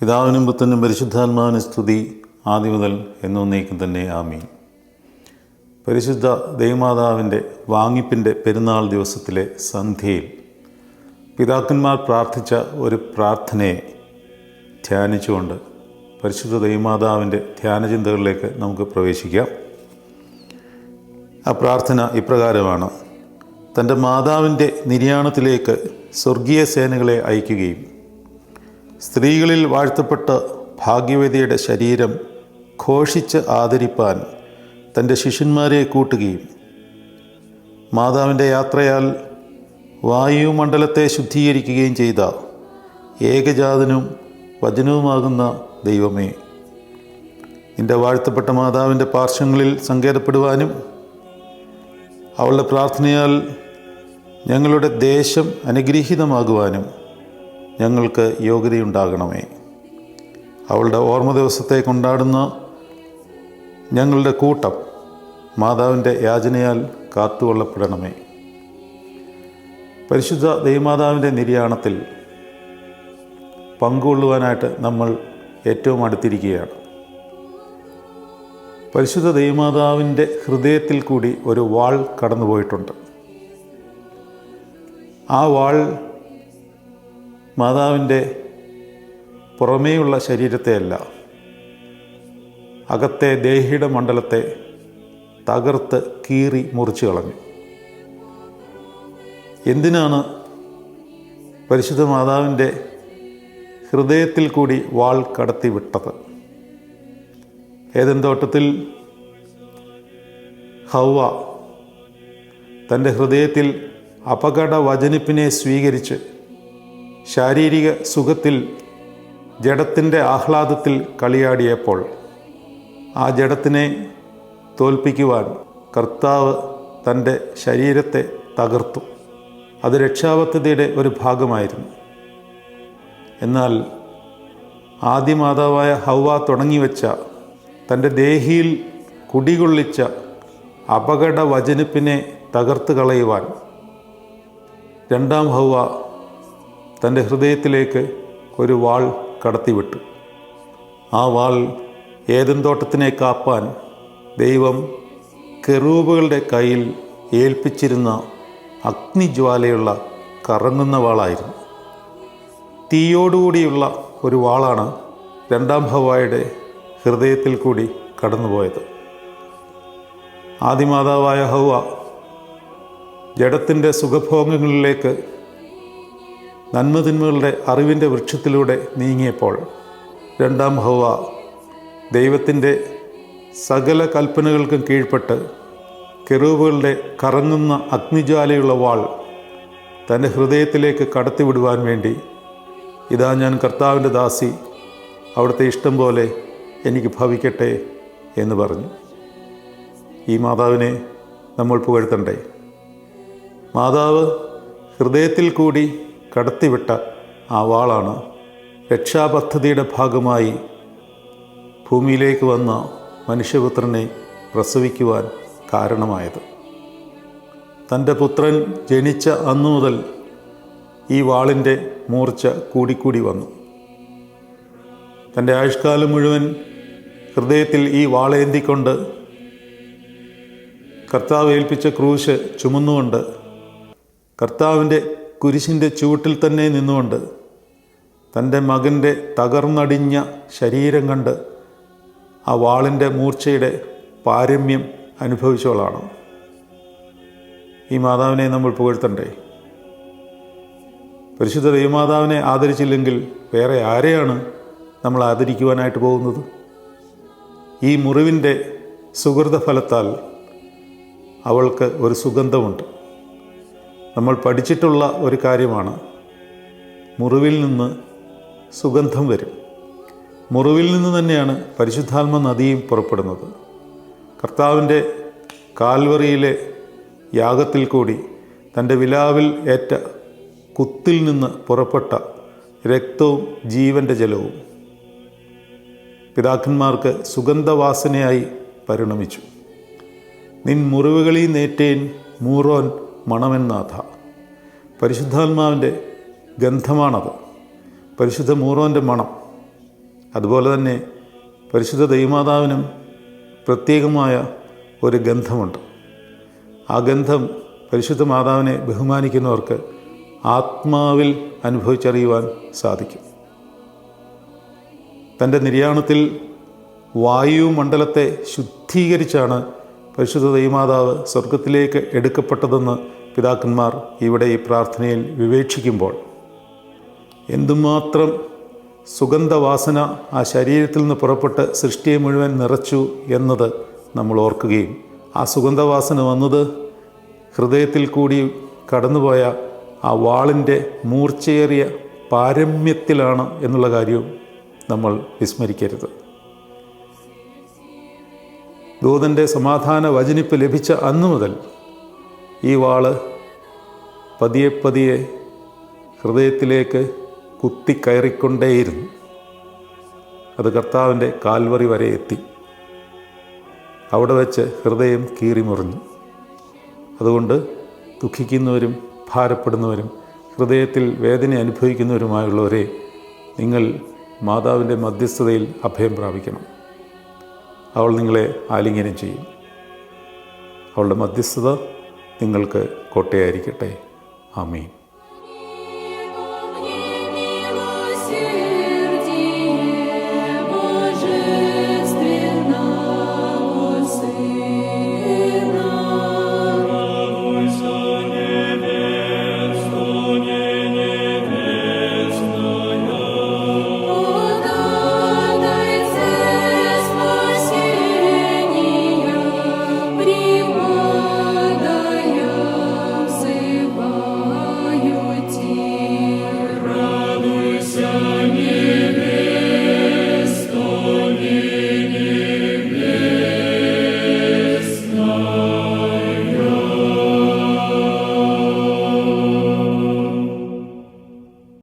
പിതാവിനും പുത്തനും പരിശുദ്ധാത്മാവിന് സ്തുതി ആദ്യ മുതൽ എന്നൊന്നേക്കും തന്നെ ആമീൻ. പരിശുദ്ധ ദൈവമാതാവിന്റെ വാങ്ങിപ്പിന്റെ പെരുന്നാൾ ദിവസത്തിലെ സന്ധ്യയിൽ പിതാക്കന്മാർ പ്രാർത്ഥിച്ച ഒരു പ്രാർത്ഥനയെ ധ്യാനിച്ചുകൊണ്ട് പരിശുദ്ധ ദൈവമാതാവിന്റെ ധ്യാനചിന്തകളിലേക്ക് നമുക്ക് പ്രവേശിക്കാം. ആ പ്രാർത്ഥന ഇപ്രകാരമാണ്. തന്റെ മാതാവിന്റെ നിര്യാണത്തിലേക്ക് സ്വർഗീയ സേനകളെ അയക്കുകയും സ്ത്രീകളിൽ വാഴ്ത്തപ്പെട്ട ഭാഗ്യവതിയുടെ ശരീരം ഘോഷിച്ച് ആദരിപ്പാൻ തന്റെ ശിഷ്യന്മാരെ കൂട്ടുകയും മാതാവിന്റെ യാത്രയാൽ വായുമണ്ഡലത്തെ ശുദ്ധീകരിക്കുകയും ചെയ്ത ഏകജാതനും വചനവുമാകുന്ന ദൈവമേ നിന്റെ വാഴ്ത്തപ്പെട്ട മാതാവിന്റെ പാർശ്വങ്ങളിൽ സങ്കേതപ്പെടുവാനും അവളുടെ പ്രാർത്ഥനയാൽ ഞങ്ങളുടെ ദേശം അനുഗ്രഹീതമാകുവാനും ഞങ്ങൾക്ക് യോഗ്യതയുണ്ടാകണമേ. അവളുടെ ഓർമ്മ ദിവസത്തെ കൊണ്ടാടുന്ന ഞങ്ങളുടെ കൂട്ടം മാതാവിന്റെ യാചനയാൽ കാത്തുകൊള്ളപ്പെടണമേ. പരിശുദ്ധ ദൈവമാതാവിന്റെ നിര്യാണത്തിൽ പങ്കുകൊള്ളുവാനായിട്ട് നമ്മൾ ഏറ്റവും അടുത്തിരിക്കുകയാണ്. പരിശുദ്ധ ദൈവമാതാവിന്റെ ഹൃദയത്തിൽ കൂടി ഒരു വാൾ കടന്നുപോയിട്ടുണ്ട്. ആ വാൾ മാതാവിന്റെ പുറമേയുള്ള ശരീരത്തെയല്ല അകത്തെ ദേഹിയുടെ മണ്ഡലത്തെ തകർത്ത് കീറി മുറിച്ചു കളഞ്ഞു. എന്തിനാണ് പരിശുദ്ധ മാതാവിന്റെ ഹൃദയത്തിൽ കൂടി വാൾ കടത്തി വിട്ടത്? ഏതൻ തോട്ടത്തിൽ ഹൗവ തന്റെ ഹൃദയത്തിൽ അപകട വചനിപ്പിനെ സ്വീകരിച്ച് ശാരീരിക സുഖത്തിൽ ജഡത്തിന്റെ ആഹ്ലാദത്തിൽ കളിയാടിയപ്പോൾ ആ ജഡത്തിനെ തോൽപ്പിക്കുവാൻ കർത്താവ് തന്റെ ശരീരത്തെ തകർത്തു. അത് രക്ഷാപദ്ധതിയുടെ ഒരു ഭാഗമായിരുന്നു. എന്നാൽ ആദ്യമാതാവായ ഹൗവ തുടങ്ങിവെച്ച തന്റെ ദേഹിയിൽ കുടികൊള്ളിച്ച അപകട വചനിപ്പിനെ തകർത്ത് കളയുവാൻ രണ്ടാം ഹൗവ തന്റെ ഹൃദയത്തിലേക്ക് ഒരു വാൾ കടത്തിവിട്ടു. ആ വാൾ ഏതൻ തോട്ടത്തിനെ കാപ്പാൻ ദൈവം കെറൂബുകളുടെ കയ്യിൽ ഏൽപ്പിച്ചിരുന്ന അഗ്നിജ്വാലയുള്ള കറങ്ങുന്ന വാളായിരുന്നു. തീയോടുകൂടിയുള്ള ഒരു വാളാണ് രണ്ടാം ഭവായുടെ ഹൃദയത്തിൽ കൂടി കടന്നുപോയത്. ആദിമാതാവായ ഹൗവ ജഡത്തിന്റെ സുഖഭോഗങ്ങളിലേക്ക് നന്മതിന്മകളുടെ അറിവിന്റെ വൃക്ഷത്തിലൂടെ നീങ്ങിയപ്പോൾ രണ്ടാം ഹൗവ ദൈവത്തിന്റെ സകല കൽപ്പനകൾക്കും കീഴ്പ്പെട്ട് കെറൂബുകളുടെ കറങ്ങുന്ന അഗ്നിജ്വാലയുള്ള വാൾ തന്റെ ഹൃദയത്തിലേക്ക് കടത്തിവിടുവാൻ വേണ്ടി ഇതാ ഞാൻ കർത്താവിന്റെ ദാസി അവിടുത്തെ ഇഷ്ടം പോലെ എനിക്ക് ഭവിക്കട്ടെ എന്ന് പറഞ്ഞു. ഈ മാതാവിനെ നമ്മൾ പുകഴ്ത്തണ്ടേ? മാതാവ് ഹൃദയത്തിൽ കൂടി കടത്തിവിട്ട ആ വാളാണ് രക്ഷാപദ്ധതിയുടെ ഭാഗമായി ഭൂമിയിലേക്ക് വന്ന മനുഷ്യപുത്രനെ പ്രസവിക്കുവാൻ കാരണമായത്. തന്റെ പുത്രൻ ജനിച്ച അന്നു മുതൽ ഈ വാളിന്റെ മൂർച്ച കൂടിക്കൂടി വന്നു. തന്റെ ആയുഷ്കാലം മുഴുവൻ ഹൃദയത്തിൽ ഈ വാളേന്തിക്കൊണ്ട് കർത്താവ് ഏൽപ്പിച്ച ക്രൂശ് ചുമന്നുകൊണ്ട് കർത്താവിന്റെ കുരിശിന്റെ ചുവട്ടിൽ തന്നെ നിന്നുകൊണ്ട് തന്റെ മകന്റെ തകർന്നടിഞ്ഞ ശരീരം കണ്ട് ആ വാളിന്റെ മൂർച്ചയുടെ പാരമ്യം അനുഭവിച്ചോളാണ് ഈ മാതാവിനെ നമ്മൾ പുകഴ്ത്തണ്ടേ? പരിശുദ്ധ ദൈവമാതാവിനെ ആദരിച്ചില്ലെങ്കിൽ വേറെ ആരെയാണ് നമ്മൾ ആദരിക്കുവാനായിട്ട് പോകുന്നത്? ഈ മുറിവിന്റെ സുഹൃത ഫലത്താൽ അവൾക്ക് ഒരു സുഗന്ധമുണ്ട്. നമ്മൾ പഠിച്ചിട്ടുള്ള ഒരു കാര്യമാണ്. മുറിവിൽ നിന്ന് സുഗന്ധം വരും. മുറിവിൽ നിന്ന് തന്നെയാണ് പരിശുദ്ധാത്മ നദിയും പുറപ്പെടുന്നത്. കർത്താവിന്റെ കാൽവറിയിലെ യാഗത്തിൽ കൂടി തന്റെ വിലാവിൽ ഏറ്റ കുത്തിൽ നിന്ന് പുറപ്പെട്ട രക്തവും ജീവന്റെ ജലവും പിതാക്കന്മാർക്ക് സുഗന്ധവാസനയായി പരിണമിച്ചു. നിൻ മുറിവുകളീ നേറ്റേൻ മൂറോൻ മണമെന്നാഥ. പരിശുദ്ധാത്മാവിന്റെ ഗന്ധമാണത്. പരിശുദ്ധ മൂറോന്റെ മണം. അതുപോലെ തന്നെ പരിശുദ്ധ ദൈവമാതാവിനും പ്രത്യേകമായ ഒരു ഗന്ധമുണ്ട്. ആ ഗന്ധം പരിശുദ്ധ മാതാവിനെ ബഹുമാനിക്കുന്നവർക്ക് ആത്മാവിൽ അനുഭവിച്ചറിയുവാൻ സാധിക്കും. തന്റെ നിര്യാണത്തിൽ വായുമണ്ഡലത്തെ ശുദ്ധീകരിച്ചാണ് പരിശുദ്ധ ദൈവമാതാവ് സ്വർഗത്തിലേക്ക് എടുക്കപ്പെട്ടതെന്ന് പിതാക്കന്മാർ ഇവിടെ ഈ പ്രാർത്ഥനയിൽ വിവേക്ഷിക്കുമ്പോൾ എന്തുമാത്രം സുഗന്ധവാസന ആ ശരീരത്തിൽ നിന്ന് പുറപ്പെട്ട് സൃഷ്ടിയെ മുഴുവൻ നിറച്ചു എന്നത് നമ്മൾ ഓർക്കുകയും ആ സുഗന്ധവാസന വന്നത് ഹൃദയത്തിൽ കൂടി കടന്നുപോയ ആ വാളിന്റെ മൂർച്ചയേറിയ പാരമ്യത്തിലാണ് എന്നുള്ള കാര്യവും നമ്മൾ വിസ്മരിക്കരുത്. ദൂതന്റെ സമാധാന വചനിപ്പ് ലഭിച്ച അന്നു മുതൽ ഈ വാൾ പതിയെ പതിയെ ഹൃദയത്തിലേക്ക് കുത്തി കുത്തിക്കയറിക്കൊണ്ടേയിരുന്നു. അത് കർത്താവിന്റെ കാൽവറി വരെ എത്തി. അവിടെ വെച്ച് ഹൃദയം കീറിമുറിഞ്ഞു. അതുകൊണ്ട് ദുഃഖിക്കുന്നവരും ഭാരപ്പെടുന്നവരും ഹൃദയത്തിൽ വേദന അനുഭവിക്കുന്നവരുമായുള്ളവരെ നിങ്ങൾ മാതാവിന്റെ മധ്യസ്ഥതയിൽ അഭയം പ്രാപിക്കണം. അവൾ നിങ്ങളെ ആലിംഗനം ചെയ്യും. അവളുടെ മധ്യസ്ഥത നിങ്ങൾക്ക് കോട്ടയായിരിക്കട്ടെ. ആമീൻ.